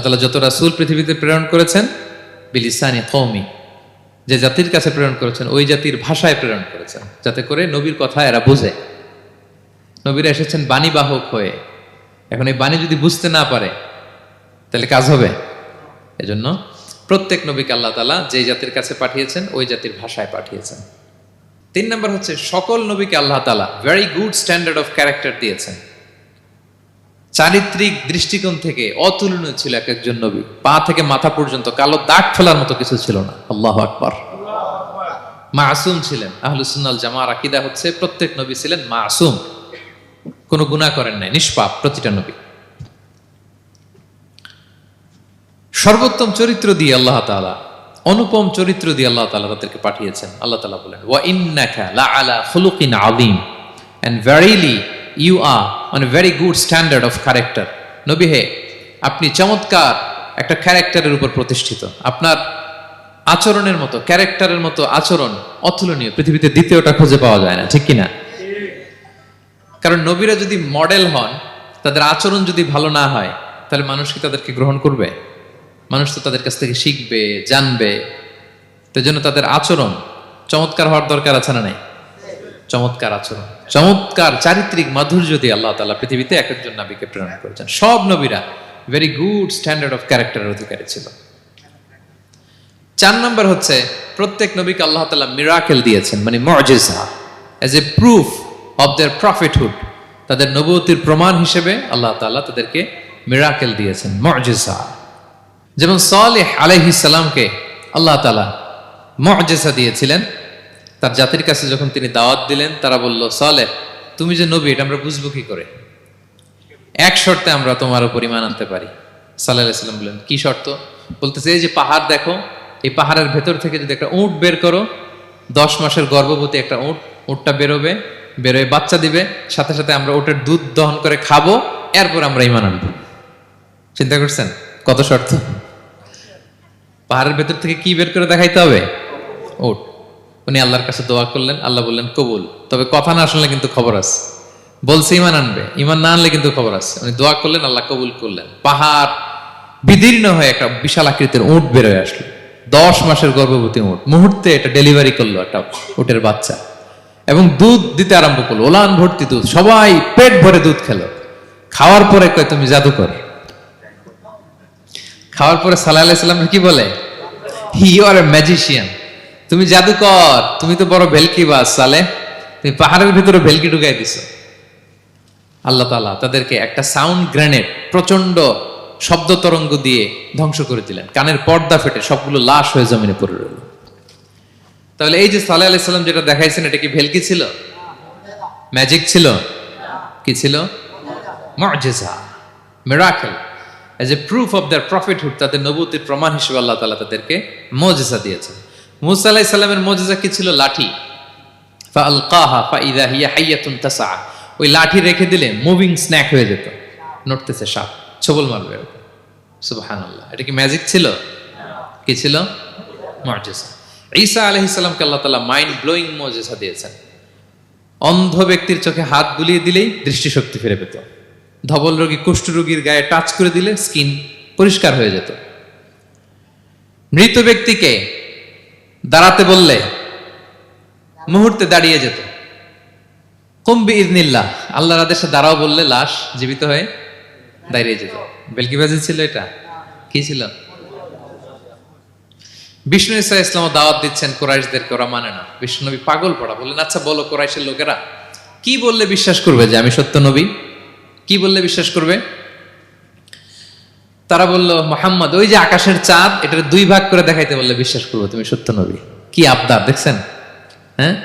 তালা যত রাসূল পৃথিবীতে প্রেরণ করেছেন যে জাতির কাছে প্রেরণ করেছেন, ওই জাতির ভাষায় প্রেরণ করেছেন, যাতে করে নবীর কথা এরা বুঝে। নবীরা এসেছেন বাণী বাহক হয়ে। এখন এই বাণী যদি বুঝতে না পারে, তাহলে কাজ হবে। এজন্য প্রত্যেক নবীকে আল্লাহ তাআলা যেই জাতির কাছে পাঠিয়েছেন, ওই জাতির ভাষায় পাঠিয়েছেন। তিন নম্বর হচ্ছে, সকল নবীকে Allah Ta'ala very good standard of character দিয়েছেন। চারিত্রিক দৃষ্টিকোণ থেকে অতুলনীয় ছিল এক একজন নবী। পা থেকে মাথা পর্যন্ত কালো দাগ ফেলার মতো কিছু ছিল না। আল্লাহ আকবর। মাসুম ছিলেন। আহলুসুন্নাল জামার আকিদা হচ্ছে, প্রত্যেক নবী ছিলেন মাসুম। কোনো গুণা করেন নাই, নিষ্পাপ প্রতিটা নবী। সর্বোত্তম চরিত্র দিয়ে আল্লাহ তাআলা অনুপম চরিত্র দিয়ে আল্লাহ তাআলা তাদেরকে পাঠিয়েছেন। আল্লাহ তালা বলেন, ওয়া ইন্নাকা লাআলা খুলুকিন আযীম। And verily you are on a very good standard of character নবী হে, আপনি চমৎকার একটা ক্যারেক্টারের উপর প্রতিষ্ঠিত। আপনার আচরণের মতো ক্যারেক্টারের মতো আচরণ অতুলনীয়। পৃথিবীতে দ্বিতীয়টা খুঁজে পাওয়া যায় না, ঠিক কিনা? কারণ নবীরা যদি মডেল হন, তাদের আচরণ যদি ভালো না হয়, তাহলে মানুষ কি তাদেরকে গ্রহণ করবে? মানুষ তো তাদের কাছ থেকে শিখবে, জানবে। তো জন্য তাদের আচরণ চমৎকার হওয়ার দরকার আছে না নাই? চমৎকার আচরণ। চমৎকার চারিত্রিক মাধুর্য দিয়ে আল্লাহ তালা পৃথিবীতে এক একজন নবীকে প্রেরণ করেছেন। সব নবীরা ভেরি গুড স্ট্যান্ডার্ড অফ ক্যারেক্টারের অধিকারী ছিল। চার নম্বর হচ্ছে, প্রত্যেক নবীকে আল্লাহ তালা মিরাকেল দিয়েছেন মানে মজেজা as a proof of their prophethood তাদের নবতির প্রমাণ হিসেবে আল্লাহ তাআলা তাদেরকে মিরাকেল দিয়েছেন মজেজা যেমন সালেহ আলাইহিস সালামকে আল্লাহ তালা মজেজা দিয়েছিলেন, তার জাতির কাছে যখন তিনি দাওয়াত দিলেন, তারা বলল, সালেহ, তুমি যে নবী, এটা আমরা বুঝব কি করে? এক শর্তে আমরা তোমার উপর ইমান আনতে পারি। সাল্লাহ সাল্লাম বললেন, কি শর্ত? বলতেছে, এই যে পাহাড় দেখো, এই পাহাড়ের ভেতর থেকে যদি একটা উঁট বের করো, দশ মাসের গর্ভবতী একটা উঁট, উঁটটা বেরোবে, বেরোয়, বাচ্চা দিবে, সাথে সাথে আমরা ওটার দুধ দহন করে খাব, এরপর আমরা ইমান আনব। চিন্তা করছেন? কত শর্ত? পাহাড়ের ভেতর থেকে কি বের করে দেখাইতে হবে? উট উনি আল্লাহর কাছে দোয়া করলেন, আল্লাহ বললেন, কবুল। তবে কথা না শুনলে কিন্তু খবর আছে। বলছে ইমান আনবে। ইমান না আনলে কিন্তু খবর আছে। উনি দোয়া করলেন, আল্লাহ কবুল করলেন। পাহাড় বিদীর্ণ হয়ে একটা বিশাল আকৃতির উঁট বেরোয় আসলো। দশ মাসের গর্ভবতী উঁট। মুহূর্তে এটা ডেলিভারি করল একটা উটের বাচ্চা। এবং দুধ দিতে আরম্ভ করল। ওলান ভর্তি দুধ। সবাই পেট ভরে দুধ খেলো। খাওয়ার পরে কয়, তুমি জাদুকর। খাওয়ার পরে সাল্লাহ কি বলে? হি আর এ ম্যাজিশিয়ান তুমি জাদুকর, তুমি তো বড় ভেলকি বাস সালে। তুমি পাহাড়ের ভিতরে ভেলকি ঢুকাই দিছো। আল্লাহ তালা তাদেরকে একটা সাউন্ড গ্রেনেড প্রচণ্ড শব্দ তরঙ্গ দিয়ে ধ্বংস করে দিলেন। কানের পর্দা ফেটে সবগুলো লাশ হয়ে জমিনে পড়ে রইল। তাহলে এই যে সাল্লাহ আলাইসাল্লাম যেটা দেখাইছেন, এটা কি ভেলকি ছিল? ম্যাজিক ছিল? কি ছিল? মজেজা miracle as a proof of their prophethood তাদের নবুতির প্রমাণ হিসেবে আল্লাহ তালা তাদেরকে মজেজা দিয়েছেন। মুসা আলাহ ইসলামের মজেজা কি ছিল? লাঠি। ফালকাহা ফাইদা হিয়া হাইয়াতুন তাসা ওই লাঠি রেখে দিলে মুভিং স্ন্যাক হয়ে যেত। নড়তেছে সাপ, ছবল মারবে এরকম। সুবহানাল্লাহ। এটা কি ম্যাজিক ছিল? কি ছিল? মজেজা। ঈসা আলাইহিস সালামকে আল্লাহ তাআলা মাইন্ড ব্লোয়িং মজেজা দিয়েছেন। অন্ধ ব্যক্তির চোখে হাত বুলিয়ে দিলেই দৃষ্টিশক্তি ফিরে পেত। ধবল রোগী কুষ্ঠ রোগীর গায়ে টাচ করে দিলে স্কিন পরিষ্কার হয়ে যেত। মৃত ব্যক্তিকে দাঁড়াতে বললে মুহূর্তে দাঁড়িয়ে যেত। কম্বি ইদনিল্লাহ আল্লাহর আদেশে দাঁড়াও বললে লাশ জীবিত হয়ে দাঁড়িয়ে যেত। বেলকি বেলকিবাজি ছিল এটা? কি ছিল? বিষ্ণু ইসা ইসলাম দাওয়াত দিচ্ছেন কোরাইশদেরকে, ওরা মানে না। বিষ্ণু নবী পাগল পড়া। বললেন আচ্ছা বলো কোরাইশের লোকেরা, কি বললে বিশ্বাস করবে যে আমি সত্য নবী? কি বললে বিশ্বাস করবে? তারা বলল, মোহাম্মদ, ওই যে আকাশের চাঁদ, এটার দুই ভাগ করে দেখাইতে বললে বিশ্বাস করব তুমি সত্য নবী। কি আবদার, দেখছেন? হ্যাঁ?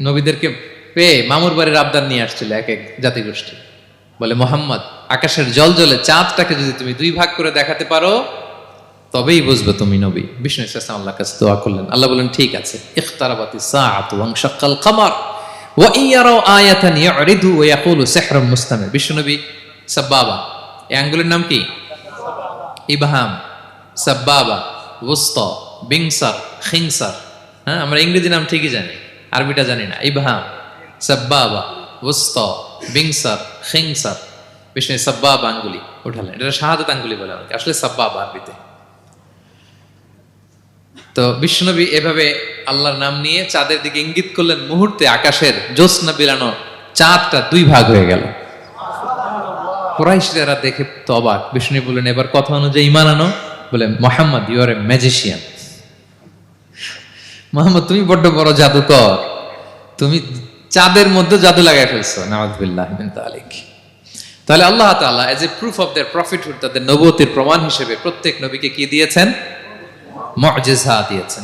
নবীদেরকে পেয়ে মামুর বাড়ির আবদার নিয়ে আসছিল এক এক জাতিগোষ্ঠী। বলে, মোহাম্মদ, আকাশের জল জলে চাঁদটাকে যদি তুমি দুই ভাগ করে দেখাতে পারো, তবেই বুঝবে তুমি নবী। বিষ্ণু ইসলাম আল্লাহ কাছে দোয়া করলেন। আল্লাহ বলেন ঠিক আছে। ইখতারাবাতি সাআতু ওয়া শাক্কাল কামার। ওয়া ইয়ারাও আয়াতান ইয়ারিদু ওয়া ইয়াকুলু সিহরুম মুস্তামির বিষ্ণু সাব্বাবা, এই নাম কি? সাব্বাবা হ্যাঁ আমরা ইংরেজি নাম ঠিকই জানি, আরবিটা জানি না। ইবহাম সাব্বাবা ওস্ত বিংসার, খিংসার। বিষ্ণু সাব্বাব আঙ্গুলি উঠালেন। এটা শাহাদাত আঙ্গুলি বলে আসলে সাব্বাব আরবিতে। তো বিষ্ণুনবী এভাবে আল্লাহর নাম নিয়ে চাঁদের দিকে ইঙ্গিত করলেন মুহূর্তে আকাশের জ্যোৎস্না বিলানো চাঁদটা দুই ভাগ হয়ে গেল। কুরাইশরা দেখে তো অবাক। বিষ্ণু বললেন, এবার কথা অনুযায়ী ইমান আনো। বলে Muhammad you are a magician Muhammad, তুমি বড্ড বড় জাদুকর। তুমি চাঁদের মধ্যে জাদু লাগাই ফেলছো। নামাজবিল্লাহ তালিক তাহলে Allah Ta'ala as a proof of their prophethood তাদের নবুয়তির প্রমাণ হিসেবে প্রত্যেক নবীকে কি দিয়েছেন? মুজিজা দিয়েছেন।